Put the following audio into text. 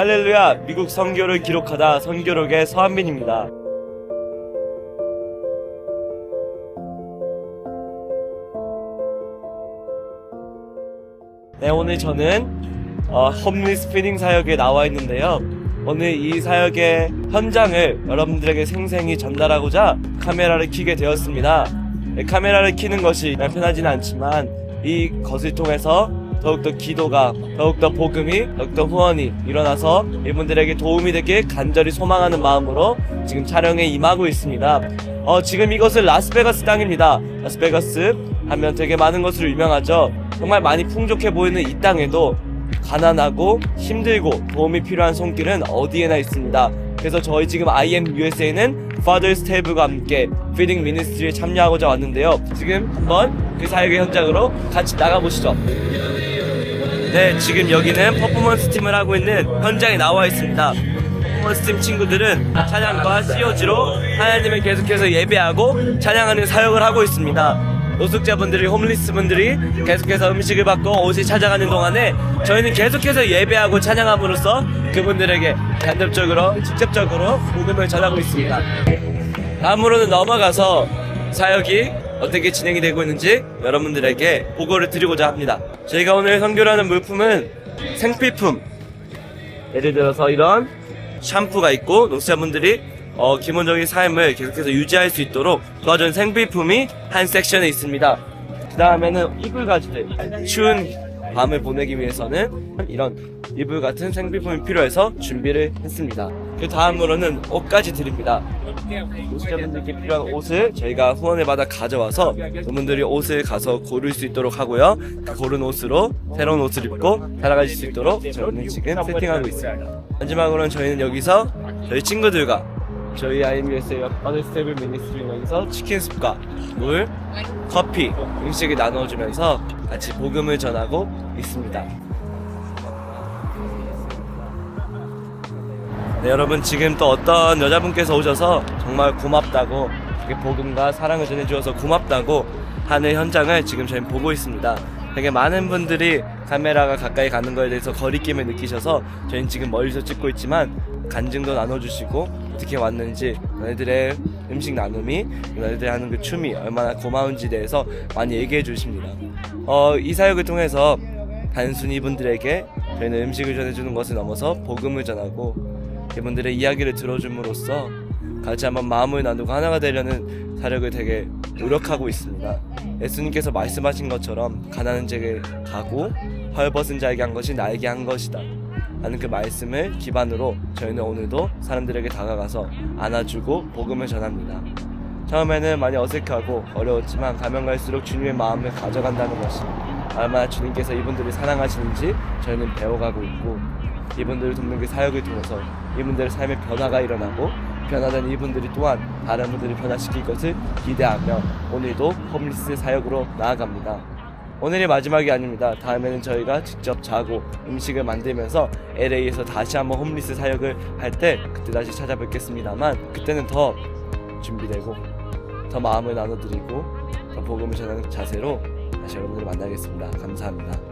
할렐루야 미국 선교를 기록하다 선교록의 서한빈입니다. 네 오늘 저는 어, 홈리 스 피딩 사역에 나와 있는데요. 오늘 이 사역의 현장을 여러분들에게 생생히 전달하고자 카메라를 켜게 되었습니다. 네, 카메라를 켜는 것이 편하지는 않지만 이 것을 통해서 더욱더 기도가 더욱더 복음이 더욱더 후원이 일어나서 이분들에게 도움이 되길 간절히 소망하는 마음으로 지금 촬영에 임하고 있습니다. 어, 지금 이것은 라스베가스 땅입니다. 라스베가스 하면 되게 많은 것으로 유명하죠. 정말 많이 풍족해 보이는 이 땅에도 가난하고 힘들고 도움이 필요한 손길은 어디에나 있습니다. 그래서 저희 지금 IM USA는 Father's Table과 함께 Feeding Ministry에 참여하고자 왔는데요. 지금 한번 그 사역의 현장으로 같이 나가보시죠. 네, 지금 여기는 퍼포먼스 팀을 하고 있는 현장에 나와 있습니다. 퍼포먼스 팀 친구들은 찬양과 COG로 하나님을 계속해서 예배하고 찬양하는 사역을 하고 있습니다. 노숙자분들이 홈리스 분들이 계속해서 음식을 받고 옷을 찾아가는 동안에 저희는 계속해서 예배하고 찬양함으로써 그분들에게 간접적으로 직접적으로 복음을 전하고 있습니다. 다음으로는 넘어가서 사역이 어떻게 진행이 되고 있는지 여러분들에게 보고를 드리고자 합니다. 저희가 오늘 선교라는 물품은 생필품 예를 들어서 이런 샴푸가 있고 녹사분들이 어, 기본적인 삶을 계속해서 유지할 수 있도록 도와주는 생필품이 한 섹션에 있습니다. 그 다음에는 이불 가지들 추운 밤을 보내기 위해서는 이런 이불 같은 생필품이 필요해서 준비를 했습니다. 그 다음으로는 옷까지 드립니다. 노숙자분들께 필요한 옷을 저희가 후원을 받아 가져와서 그분들이 옷을 가서 고를 수 있도록 하고요. 그 고른 옷으로 새로운 옷을 입고 살아가실 수 있도록 저희는 지금 세팅하고 있습니다. 마지막으로는 저희는 여기서 저희 친구들과 저희 IMUS의 어드스테이블 미니스트리 여기서 치킨 숲과 물, 커피, 음식을 나눠주면서 같이 복음을 전하고 있습니다. 네, 여러분 지금 또 어떤 여자분께서 오셔서 정말 고맙다고 복음과 사랑을 전해주어서 고맙다고 하는 현장을 지금 저희 보고 있습니다. 되게 많은 분들이 카메라가 가까이 가는 거에 대해서 거리낌을 느끼셔서 저희는 지금 멀리서 찍고 있지만 간증도 나눠주시고 어떻게 왔는지 너희들의 음식 나눔이 너희들이 하는 그 춤이 얼마나 고마운지 대해서 많이 얘기해 주십니다. 어, 이 사역을 통해서 단순히 이분들에게 저희는 음식을 전해주는 것을 넘어서 복음을 전하고 이분들의 이야기를 들어줌으로써 같이 한번 마음을 나누고 하나가 되려는 사력을 되게 노력하고 있습니다. 예수님께서 말씀하신 것처럼 가난한 자에게 가고 헐벗은 자에게 한 것이 나에게 한 것이다. 하는 그 말씀을 기반으로 저희는 오늘도 사람들에게 다가가서 안아주고 복음을 전합니다. 처음에는 많이 어색하고 어려웠지만 가면 갈수록 주님의 마음을 가져간다는 것이 얼마나 주님께서 이분들을 사랑하시는지 저희는 배워가고 있고 이분들을 돕는 그 사역을 통해서 이분들의 삶의 변화가 일어나고 변화된 이분들이 또한 다른 분들을 변화시킬 것을 기대하며 오늘도 홈리스 사역으로 나아갑니다. 오늘이 마지막이 아닙니다. 다음에는 저희가 직접 자고 음식을 만들면서 LA에서 다시 한번 홈리스 사역을 할 때 그때 다시 찾아뵙겠습니다만 그때는 더 준비되고 더 마음을 나눠드리고 더 복음을 전하는 자세로 다시 여러분들을 만나겠습니다. 감사합니다.